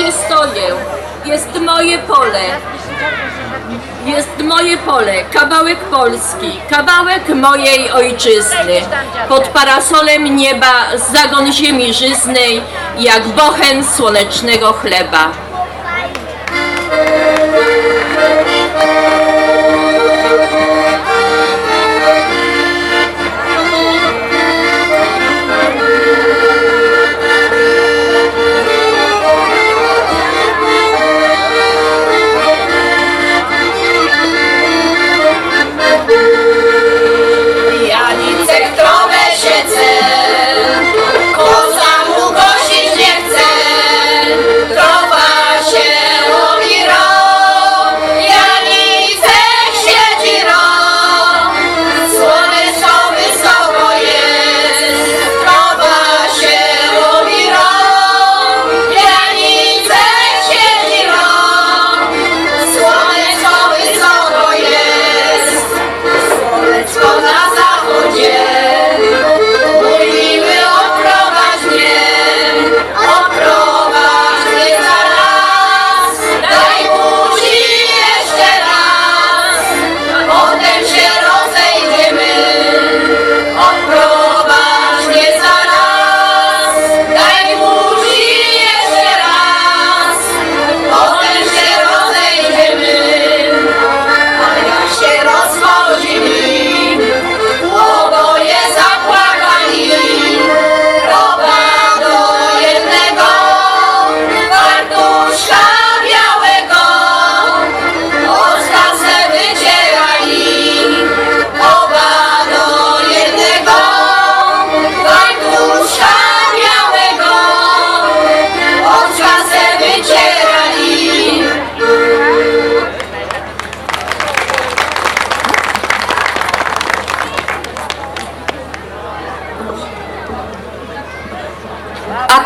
moje, jest moje pole. Jest moje pole, kawałek Polski, kawałek mojej ojczyzny. Pod parasolem nieba zagon ziemi żyznej, jak bochen słonecznego chleba.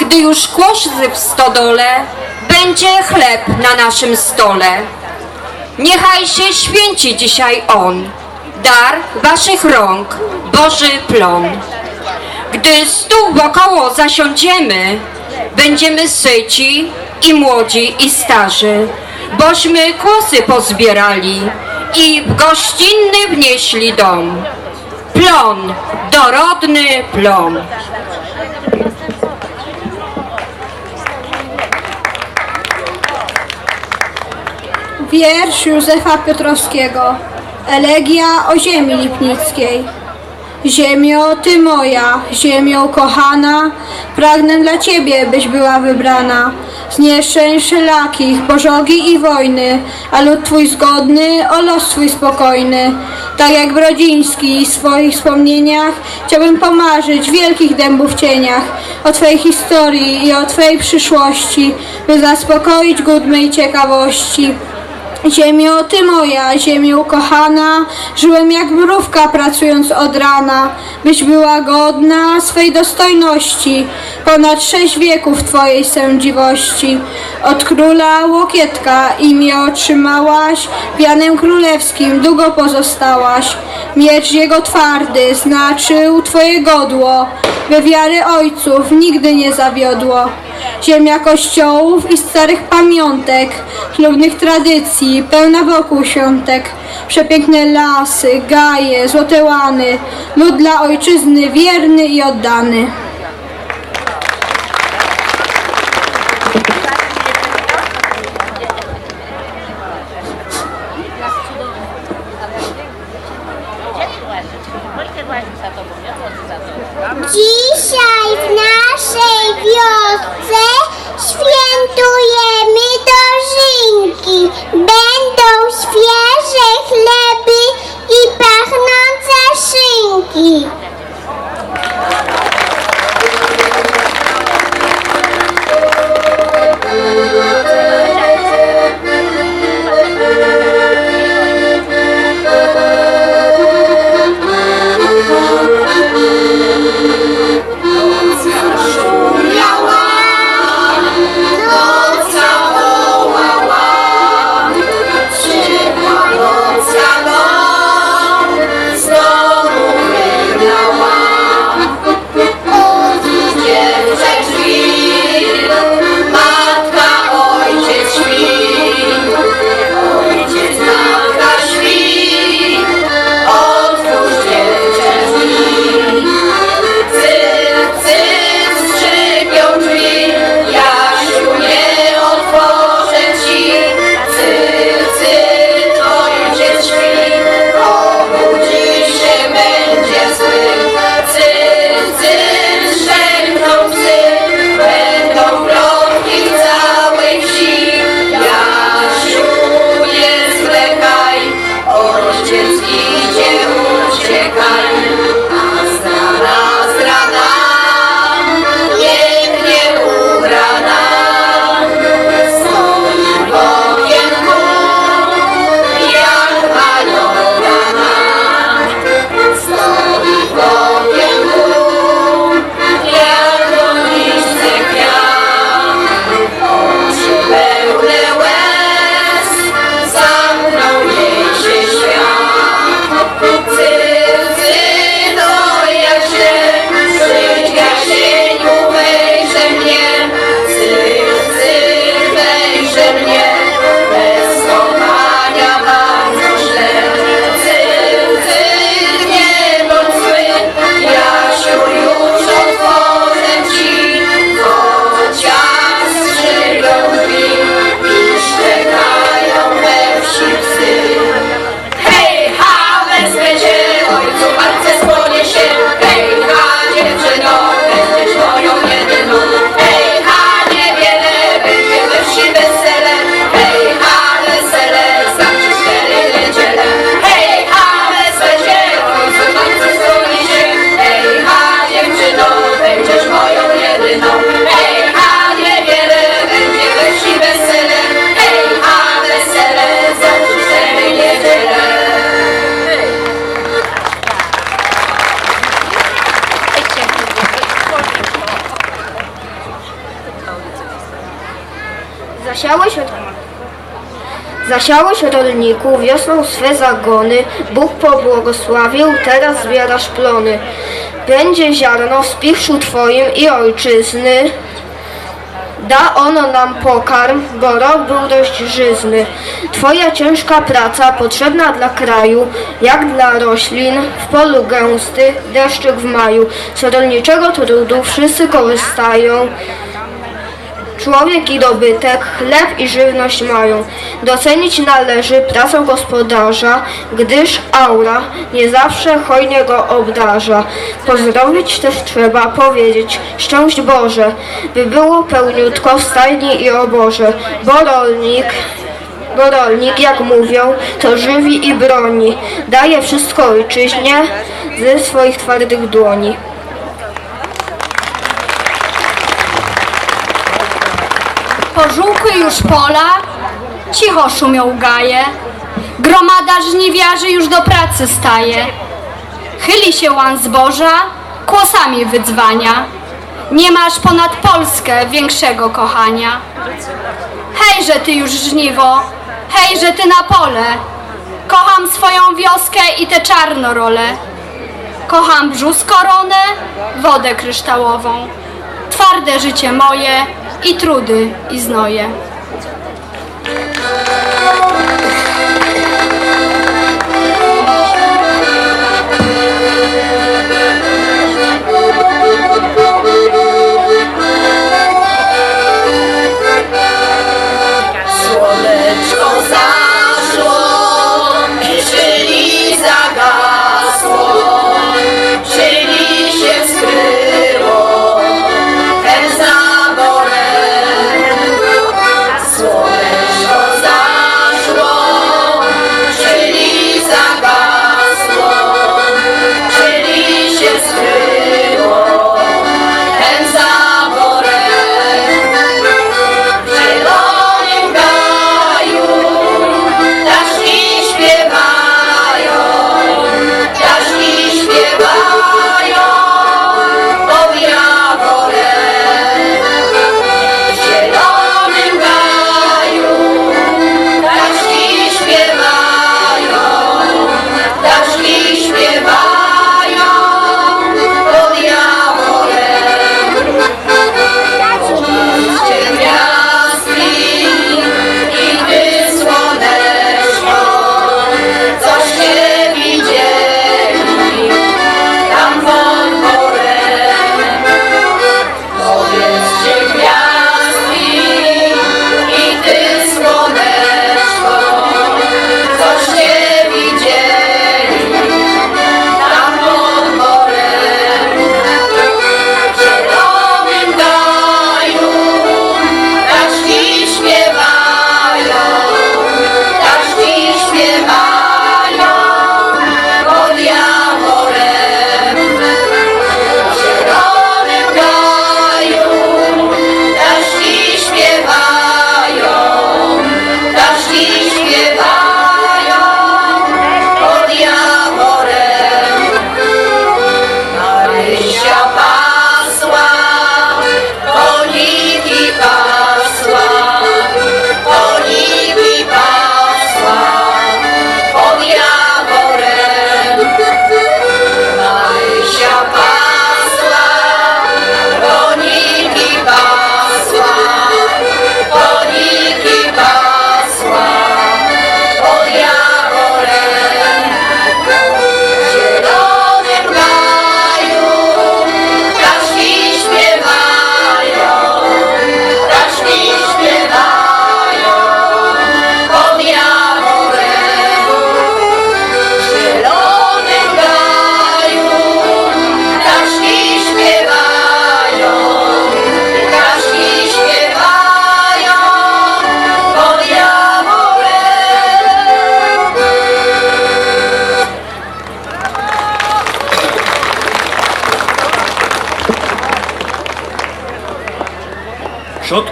Gdy już kłoszy w stodole, będzie chleb na naszym stole. Niechaj się święci dzisiaj on, dar waszych rąk, Boży plon. Gdy stół wokoło zasiądziemy, będziemy syci i młodzi i starzy, bośmy kłosy pozbierali i w gościnny wnieśli dom. Plon, dorodny plon. Wiersz Józefa Piotrowskiego Elegia o ziemi lipnickiej Ziemio, ty moja, ziemio kochana, pragnę dla ciebie, byś była wybrana. Z nieszczęść wszelakich, pożogi i wojny, a lud twój zgodny, o los twój spokojny. Tak jak Brodziński w swoich wspomnieniach, chciałbym pomarzyć w wielkich dębów cieniach, o twojej historii i o twojej przyszłości, by zaspokoić głód mej ciekawości. Ziemio, ty moja, ziemio kochana, żyłem jak mrówka pracując od rana, byś była godna swej dostojności, ponad sześć wieków twojej sędziwości. Od króla Łokietka imię otrzymałaś, pianem królewskim długo pozostałaś. Miecz jego twardy znaczył twoje godło, we wiary ojców nigdy nie zawiodło. Ziemia kościołów i starych pamiątek, ślubnych tradycji, pełna wokół świątek. Przepiękne lasy, gaje, złote łany, lud dla ojczyzny wierny i oddany. Dzisiaj w naszej wiosce świętujemy dożynki. Będą świeże chleby i pachnące szynki. Zasiałeś od... Rolniku wiosną swe zagony, Bóg pobłogosławił, teraz zbierasz plony. Będzie ziarno w spichrzu Twoim i ojczyzny, Da ono nam pokarm, bo rok był dość żyzny. Twoja ciężka praca potrzebna dla kraju, jak dla roślin, w polu gęsty, deszczyk w maju. Z rolniczego trudu wszyscy korzystają. Człowiek i dobytek, chleb i żywność mają. Docenić należy pracę gospodarza, gdyż aura nie zawsze hojnie go obdarza. Pozdrowić też trzeba powiedzieć, szczęść Boże, by było pełniutko w stajni i oborze, bo rolnik bo rolnik, jak mówią, to żywi i broni. Daje wszystko ojczyźnie ze swoich twardych dłoni. Pożółkły już pola, cicho szumią gaje, gromada żniwiarzy już do pracy staje. Chyli się łan zboża, kłosami wydzwania. Nie masz ponad Polskę większego kochania. Hejże ty już żniwo, hejże ty na pole. Kocham swoją wioskę i tę czarnorolę. Kocham brzus koronę, wodę kryształową. Twarde życie moje i trudy i znoje.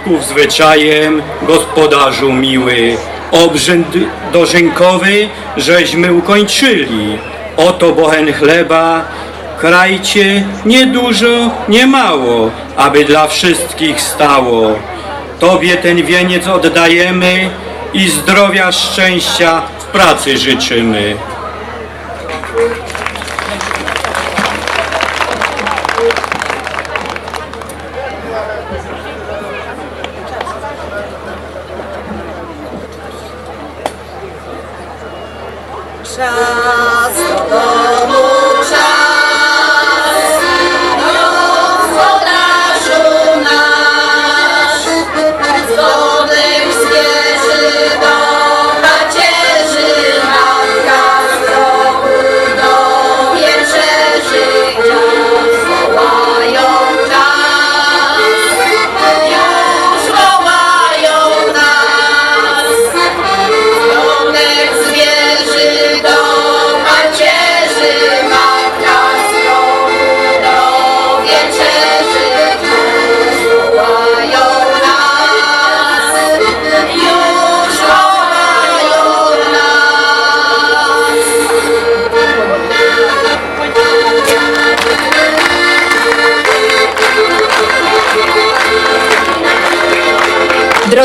statków zwyczajem, gospodarzu miły. Obrzęd dożynkowy żeśmy ukończyli. Oto bochen chleba, krajcie nie dużo, nie mało, aby dla wszystkich stało. Tobie ten wieniec oddajemy i zdrowia, szczęścia w pracy życzymy.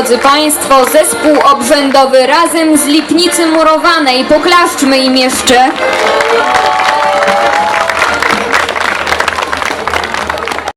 drodzy Państwo, zespół obrzędowy razem z Lipnicy Murowanej. Poklaszczmy im jeszcze.